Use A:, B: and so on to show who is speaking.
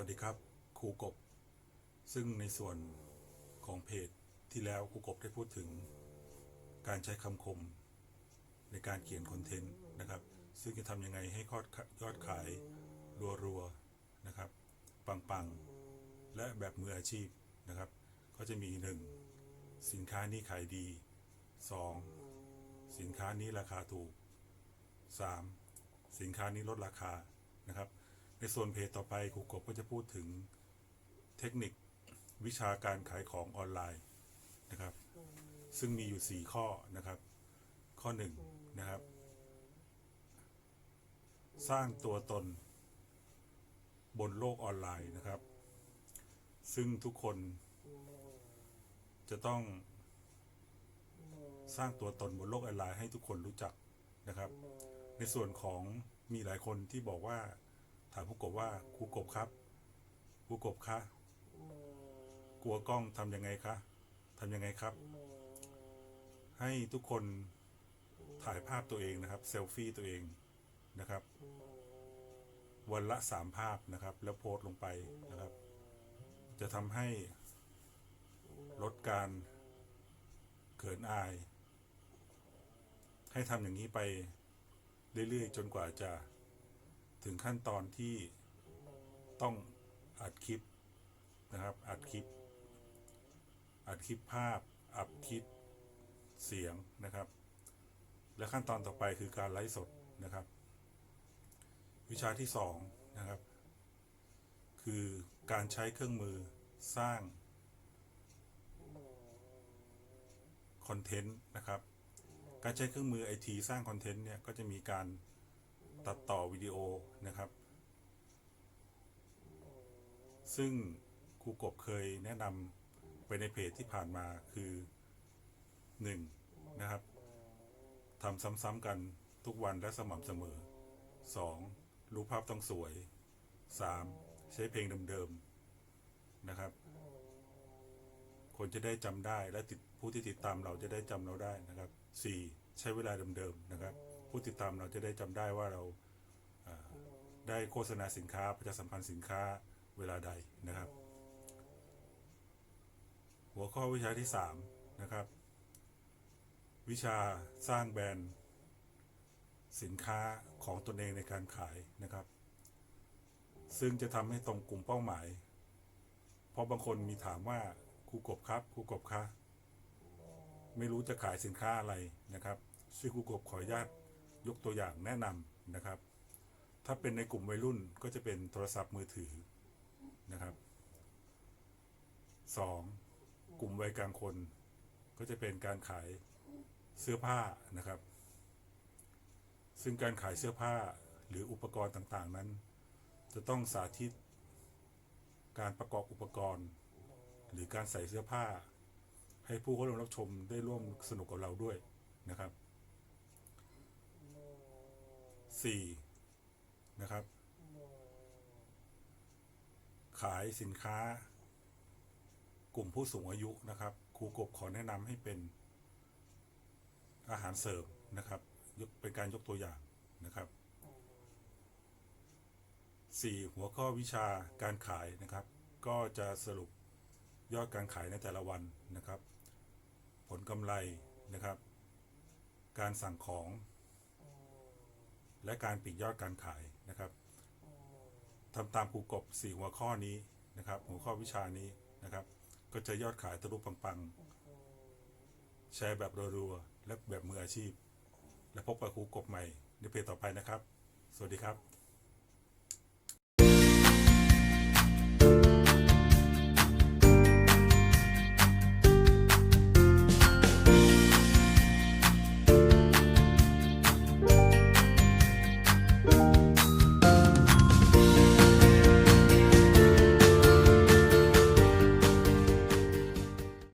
A: วัสดีครับครูกบ ซึ่งในส่วนของเพจที่แล้วครูกบได้พูดถึง การใช้คำคม ในการเขียนคอนเทนต์นะครับ ซึ่งจะทำยังไงให้ยอดยอดขายรัวๆนะครับ ปังๆ และแบบมืออาชีพนะครับ ก็จะมีหนึ่งสินค้านี้ขายดีสองสินค้านี้ราคาถูก 3. สินค้านี้ลดราคานะครับ ส่วนเพจต่อไปครูกบก็จะพูดถึงเทคนิควิชาการขายของออนไลน์นะครับ ซึ่งมีอยู่ 4 ข้อนะครับ ข้อ1นะครับ สร้างตัวตนบนโลกออนไลน์นะครับ ซึ่งทุกคนจะต้องสร้างตัวตนบนโลกออนไลน์ให้ทุกคนรู้จักนะครับ ในส่วนของมีหลายคนที่บอกว่าามครูกบว่าครูกบครับครูกบคะกลัวกล้องทำยังไงคะทำยังไงครับ ให้ทุกคนถ่ายภาพตัวเองนะครับเซลฟี่ตัวเองนะครับ วันละสามภาพนะครับ แล้วโพสต์ลงไปนะครับ จะทำให้ลดการเขินอาย ให้ทำอย่างนี้ไปเรื่อยๆ จนกว่าจะ ถึงขั้นตอนที่ต้องอัดคลิปนะครับ อัดคลิป อัดคลิปภาพ อัดคลิปเสียงนะครับ และขั้นตอนต่อไปคือการไลฟ์สดนะครับ วิชาที่สองนะครับ คือการใช้เครื่องมือสร้างคอนเทนต์นะครับ การใช้เครื่องมือไอทีสร้างคอนเทนต์เนี่ยก็จะมีการ ตัดต่อวิดีโอนะครับ ซึ่งครูกบเคยแนะนำไปในเพจที่ผ่านมาคือ 1 นะครับทำซ้ำๆกันทุกวันและสม่ำเสมอ 2. รูปภาพต้องสวย 3. ใช้เพลงเดิมๆนะครับ คนจะได้จำได้และติดผู้ที่ติดตามเราจะได้จำเราได้นะครับ 4. ใช้เวลาเดิมๆนะครับ ผู้ติดตามเราจะได้จำได้ว่าเราอ่า ได้โฆษณาสินค้าประชาสัมพันธ์สินค้าเวลาใดนะครับ หัวข้อวิชาที่3นะครับ วิชาสร้างแบรนด์ สินค้าของตนเองในการขายนะครับ ซึ่งจะทำให้ตรงกลุ่มเป้าหมาย เพราะบางคนมีถามว่าครูกบครับครูกบคะไม่รู้จะขายสินค้าอะไรนะครับซึ่งครูกบขออนุญาตยกตัวอย่างแนะนำนะครับ ถ้าเป็นในกลุ่มวัยรุ่นก็จะเป็นโทรศัพท์มือถือนะครับสองกลุ่มวัยกลางคน ก็จะเป็นการขายเสื้อผ้านะครับ ซึ่งการขายเสื้อผ้าหรืออุปกรณ์ต่างๆนั้น จะต้องสาธิต การประกอบอุปกรณ์ หรือการใส่เสื้อผ้า ให้ผู้เข้าร่วมรับชมได้ร่วมสนุกกับเราด้วยนะครับ 4. นะครับ ขายสินค้า กลุ่มผู้สูงอายุนะครับ ครูกบขอแนะนำให้เป็นอาหารเสริมนะครับยกเป็นการยกตัวอย่างนะครับ 4. หัวข้อวิชาการขายนะครับ ก็จะสรุปยอดการขายในแต่ละวันนะครับ ผลกำไรนะครับ การสั่งของ และการปิดยอดการขายนะครับทำตามครูกบสี่หัวข้อนี้นะครับ หัวข้อวิชานี้นะครับ ก็จะยอดขายทะลุปังๆ แชร์แบบรัวๆและแบบมืออาชีพ และพบกับครูกบใหม่ในเพจต่อไปนะครับ สวัสดีครับ